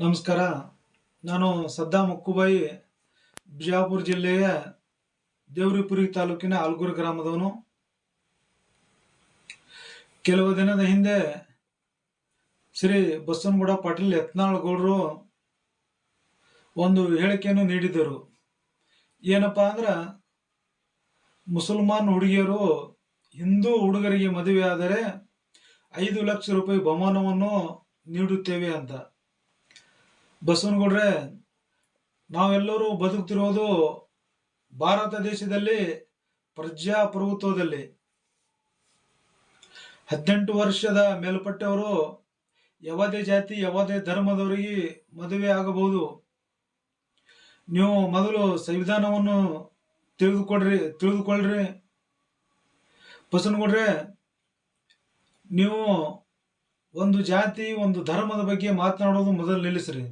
ನಮಸ್ಕಾರ. ನಾನು ಸದ್ದಾ ಮುಕ್ಕುಬಾಯಿ, ಬಿಜಾಪುರ ಜಿಲ್ಲೆಯ ದೇವ್ರಿಪುರಿ ತಾಲೂಕಿನ ಆಲ್ಗೂರು ಗ್ರಾಮದವನು. ಕೆಲವು ದಿನದ ಹಿಂದೆ ಶ್ರೀ ಬಸವನಗೌಡ ಪಾಟೀಲ್ ಯತ್ನಾಳ್ ಗೌಡರು ಒಂದು ಹೇಳಿಕೆಯನ್ನು ನೀಡಿದರು ಏನಪ್ಪ ಅಂದ್ರೆ, ಮುಸಲ್ಮಾನ್ ಹುಡುಗಿಯರು ಹಿಂದೂ ಹುಡುಗರಿಗೆ ಮದುವೆ ಆದರೆ ಐದು ಲಕ್ಷ ರೂಪಾಯಿ ಬಹುಮಾನವನ್ನು ನೀಡುತ್ತೇವೆ ಅಂತ. ಬಸವನಗೌಡ್ರೆ, ನಾವೆಲ್ಲರೂ ಬದುಕ್ತಿರೋದು ಭಾರತ ದೇಶದಲ್ಲಿ, ಪ್ರಜಾಪ್ರಭುತ್ವದಲ್ಲಿ. ಹದಿನೆಂಟು ವರ್ಷದ ಮೇಲ್ಪಟ್ಟವರು ಯಾವುದೇ ಜಾತಿ, ಯಾವುದೇ ಧರ್ಮದವರಿಗೆ ಮದುವೆ ಆಗಬಹುದು. ನೀವು ಮೊದಲು ಸಂವಿಧಾನವನ್ನು ತಿಳಿದುಕೊಡ್ರಿ ತಿಳಿದುಕೊಳ್ಳ್ರಿ ಬಸವನಗೌಡ್ರೆ, ನೀವು ಒಂದು ಜಾತಿ, ಒಂದು ಧರ್ಮದ ಬಗ್ಗೆ ಮಾತನಾಡೋದು ಮೊದಲು ನಿಲ್ಲಿಸ್ರಿ.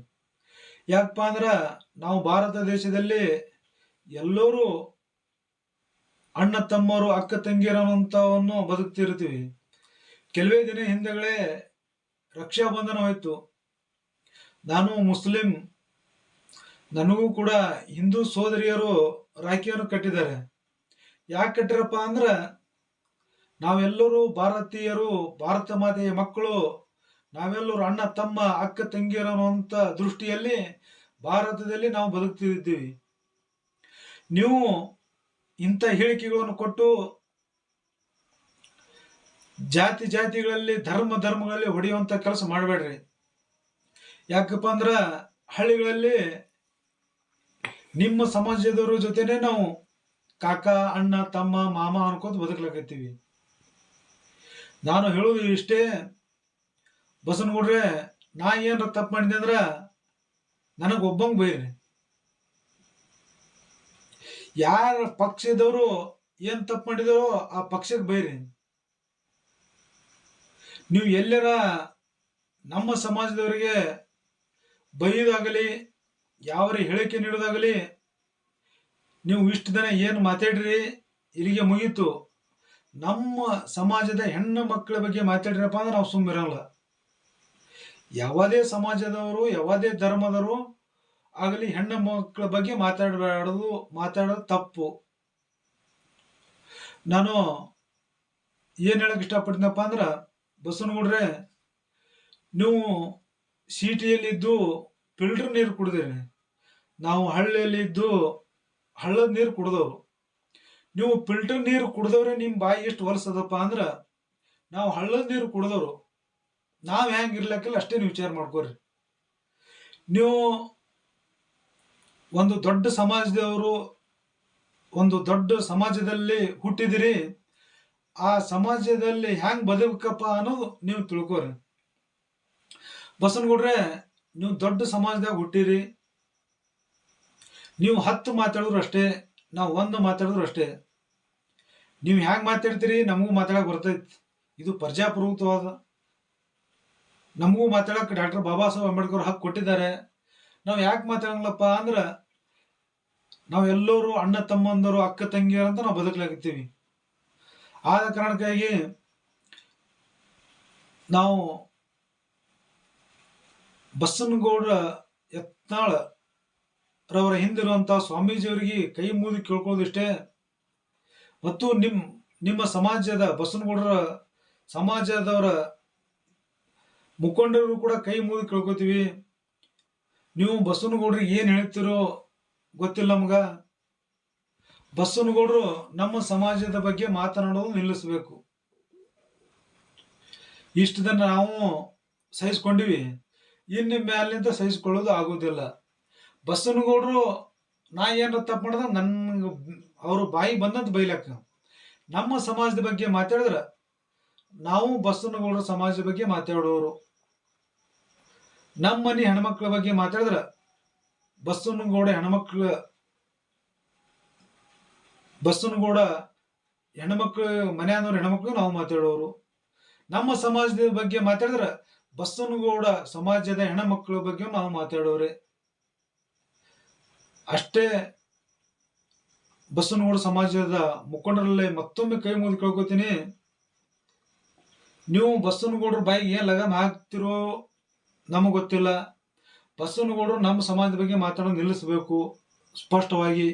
ಯಾಕಪ್ಪ ಅಂದ್ರೆ ನಾವು ಭಾರತ ದೇಶದಲ್ಲಿ ಎಲ್ಲರೂ ಅಣ್ಣ ತಮ್ಮರು, ಅಕ್ಕ ತಂಗಿಯರನ್ನಂಥವನ್ನು ಬದುಕ್ತಿರ್ತೀವಿ. ಕೆಲವೇ ದಿನ ಹಿಂದೆಗಳೇ ರಕ್ಷಾ ಹೋಯ್ತು ನಾನು ಮುಸ್ಲಿಂ. ನನಗೂ ಕೂಡ ಹಿಂದೂ ಸೋದರಿಯರು ರಾಖಿಯನ್ನು ಕಟ್ಟಿದ್ದಾರೆ. ಯಾಕೆ ಕಟ್ಟಿರಪ್ಪ ಅಂದ್ರೆ ನಾವೆಲ್ಲರೂ ಭಾರತೀಯರು, ಭಾರತ ಮಾತೆಯ ಮಕ್ಕಳು ನಾವೆಲ್ಲರೂ ಅಣ್ಣ, ತಮ್ಮ, ಅಕ್ಕ ತಂಗಿಯರು ಅನ್ನುವಂಥ ದೃಷ್ಟಿಯಲ್ಲಿ ಭಾರತದಲ್ಲಿ ನಾವು ಬದುಕ್ತಿದ್ದೀವಿ ನೀವು ಇಂಥ ಹೇಳಿಕೆಗಳನ್ನು ಕೊಟ್ಟು ಜಾತಿ ಜಾತಿಗಳಲ್ಲಿ, ಧರ್ಮ ಧರ್ಮಗಳಲ್ಲಿ ಹೊಡೆಯುವಂಥ ಕೆಲಸ ಮಾಡಬೇಡ್ರಿ. ಯಾಕಪ್ಪ ಅಂದ್ರ ಹಳ್ಳಿಗಳಲ್ಲಿ ನಿಮ್ಮ ಸಮಾಜದವ್ರ ಜೊತೆನೆ ನಾವು ಕಾಕ, ಅಣ್ಣ, ತಮ್ಮ, ಮಾಮ ಅನ್ಕೋತ ಬದುಕಲಾಕತ್ತೀವಿ. ನಾನು ಹೇಳೋದು ಇಷ್ಟೇ ಬಸವನಗೌಡ್ರೆ ನಾ ಏನಾರ ತಪ್ಪು ಮಾಡಿದೆ ಅಂದ್ರೆ ನನಗೆ ಒಬ್ಬಂಗೆ ಬೈರಿ. ಯಾರ ಪಕ್ಷದವರು ಏನ್ ತಪ್ಪು ಮಾಡಿದರೋ ಆ ಪಕ್ಷಕ್ಕೆ ಬೈರಿ. ನೀವು ಎಲ್ಲರ ನಮ್ಮ ಸಮಾಜದವರಿಗೆ ಬೈಯೋದಾಗಲಿ ಯಾವ ಹೇಳಿಕೆ ನೀಡೋದಾಗಲಿ, ನೀವು ಇಷ್ಟು ದಿನ ಏನು ಮಾತಾಡ್ರಿ, ಇಲ್ಲಿಗೆ ಮುಗೀತು. ನಮ್ಮ ಸಮಾಜದ ಹೆಣ್ಣು ಮಕ್ಕಳ ಬಗ್ಗೆ ಮಾತಾಡ್ರಪ್ಪ ಅಂದ್ರೆ ನಾವು ಸುಮ್ಮಿರಲ್ಲ ಯಾವುದೇ ಸಮಾಜದವರು, ಯಾವುದೇ ಧರ್ಮದವರು ಆಗಲಿ ಹೆಣ್ಣು ಮಕ್ಕಳ ಬಗ್ಗೆ ಮಾತಾಡಬಾರದು, ಮಾತಾಡೋದು ತಪ್ಪು. ನಾನು ಏನು ಹೇಳಕ್ ಇಷ್ಟಪಡ್ತೀನಪ್ಪ ಅಂದ್ರೆ ಬಸವನಗೌಡ್ರೆ ನೀವು ಸಿಟಿಯಲ್ಲಿದ್ದು ಫಿಲ್ಟರ್ ನೀರು ಕುಡ್ದೇನೆ ನಾವು ಹಳ್ಳಿಯಲ್ಲಿದ್ದು ಹಳ್ಳದ ನೀರು ಕುಡ್ದವ್ರು. ನೀವು ಫಿಲ್ಟರ್ ನೀರು ಕುಡ್ದವ್ರೆ ನಿಮ್ಮ ಬಾಯಿ ಎಷ್ಟು ಹೊಲಸದಪ್ಪ ಅಂದ್ರೆ, ನಾವು ಹಳ್ಳದ ನೀರು ಕುಡ್ದವ್ರು. ನಾವು ಹೆಂಗೆ ಇರ್ಲಕ್ಕಿಲ್ಲ ಅಷ್ಟೇ ನೀವು ವಿಚಾರ ಮಾಡ್ಕೋರಿ. ನೀವು ಒಂದು ದೊಡ್ಡ ಸಮಾಜದವರು, ಒಂದು ದೊಡ್ಡ ಸಮಾಜದಲ್ಲಿ ಹುಟ್ಟಿದಿರಿ, ಆ ಸಮಾಜದಲ್ಲಿ ಹ್ಯಾಂಗ್ ಬದುಕಪ್ಪ ಅನ್ನೋದು ನೀವು ತಿಳ್ಕೋರಿ. ಬಸವನಗೌಡ್ರೆ, ನೀವು ದೊಡ್ಡ ಸಮಾಜದಾಗ ಹುಟ್ಟಿರಿ. ನೀವು ಹತ್ತು ಮಾತಾಡಿದ್ರು ಅಷ್ಟೇ, ನಾವು ಒಂದು ಮಾತಾಡಿದ್ರು ಅಷ್ಟೇ. ನೀವು ಹ್ಯಾಂಗ್ ಮಾತಾಡ್ತೀರಿ ನಮಗೂ ಮಾತಾಡಕ್ ಬರ್ತೈತಿ. ಇದು ಪ್ರಜಾಪ್ರಭುತ್ವವಾದ ನಮಗೂ ಮಾತಾಡಕ್ ಡಾಕ್ಟರ್ ಬಾಬಾ ಸಾಹೇಬ್ ಅಂಬೇಡ್ಕರ್ ಹಕ್ಕು ಕೊಟ್ಟಿದ್ದಾರೆ. ನಾವು ಯಾಕೆ ಮಾತಾಡಂಗಿಲ್ಲಪ್ಪ ಅಂದ್ರೆ ನಾವೆಲ್ಲರೂ ಅಣ್ಣ ತಮ್ಮಂದರು, ಅಕ್ಕ ತಂಗಿಯರು ಅಂತ ನಾವು ಬದುಕಲಾಗಿರ್ತೀವಿ ಆದ ಕಾರಣಕ್ಕಾಗಿ ನಾವು ಬಸ್ಸನಗೌಡ ಯತ್ನಾಳ ರವರ ಹಿಂದಿರುವಂತಹ ಸ್ವಾಮೀಜಿಯವರಿಗೆ ಕೈ ಮೂದಿ ಕೇಳ್ಕೊಳ್ಳೋದಿಷ್ಟೇ. ಮತ್ತು ನಿಮ್ಮ ನಿಮ್ಮ ಸಮಾಜದ ಬಸವನಗೌಡರ ಸಮಾಜದವರ ಮುಖಂಡರು ಕೂಡ ಕೈ ಮುಗಿದು ಕೇಳ್ಕೊತೀವಿ. ನೀವು ಬಸವನಗೌಡ್ರಿಗೆ ಏನು ಹೇಳ್ತಿರೋ ಗೊತ್ತಿಲ್ಲ ನಮ್ಗ. ಬಸವನಗೌಡರು ನಮ್ಮ ಸಮಾಜದ ಬಗ್ಗೆ ಮಾತನಾಡೋದು ನಿಲ್ಲಿಸಬೇಕು. ಇಷ್ಟದನ್ನ ದಿನ ನಾವು ಸಹಿಸ್ಕೊಂಡಿವಿ. ಇನ್ನು ಮ್ಯಾಲಿಂದ ಸಹಿಸ್ಕೊಳ್ಳೋದು ಆಗೋದಿಲ್ಲ. ಬಸವನಗೌಡರು ನಾ ಏನು ತಪ್ಪು ಮಾಡಿದ್ರೆ ನನ್ಗೆ ಅವರು ಬಾಯಿ ಬಂದಂತ ಬೈಲಕ್ಕ. ನಮ್ಮ ಸಮಾಜದ ಬಗ್ಗೆ ಮಾತಾಡಿದ್ರೆ ನಾವು ಬಸವನಗೌಡರ ಸಮಾಜದ ಬಗ್ಗೆ ಮಾತಾಡೋರು. ನಮ್ಮ ಮನೆ ಹೆಣ್ಮಕ್ಳ ಬಗ್ಗೆ ಮಾತಾಡಿದ್ರ? ಬಸ್ಸನಗೌಡ ಹೆಣ್ಮಕ್ಳ ಬಸ್ಸನಗೌಡ ಹೆಣ್ಮಕ್ಳು, ಮನೆಯವ್ರ ಹೆಣ್ಮಕ್ಳು ನಾವು ಮಾತಾಡೋರು. ನಮ್ಮ ಸಮಾಜದ ಬಗ್ಗೆ ಮಾತಾಡಿದ್ರೆ? ಬಸ್ಸನಗೌಡ ಸಮಾಜದ ಹೆಣ್ಮಕ್ಳ ಬಗ್ಗೆ ನಾವು ಮಾತಾಡೋರೆ. ಅಷ್ಟೇ ಬಸ್ಸನಗೌಡ ಸಮಾಜದ ಮುಖಂಡರಲ್ಲೇ ಮತ್ತೊಮ್ಮೆ ಕೈ ಮುಗಿದು ಕೇಳ್ಕೊತೀನಿ. ನೀವು ಬಸ್ಸನಗೌಡ್ರ ಬಾಯಿಗೆ ಏನು ಲಗಾಮ್ ಹಾಕ್ತಿರೋ ನಮಗೆ ಗೊತ್ತಿಲ್ಲ ಬಸವನಗೌಡರು ನಮ್ಮ ಸಮಾಜದ ಬಗ್ಗೆ ಮಾತಾಡೋದು ನಿಲ್ಲಿಸಬೇಕು. ಸ್ಪಷ್ಟವಾಗಿ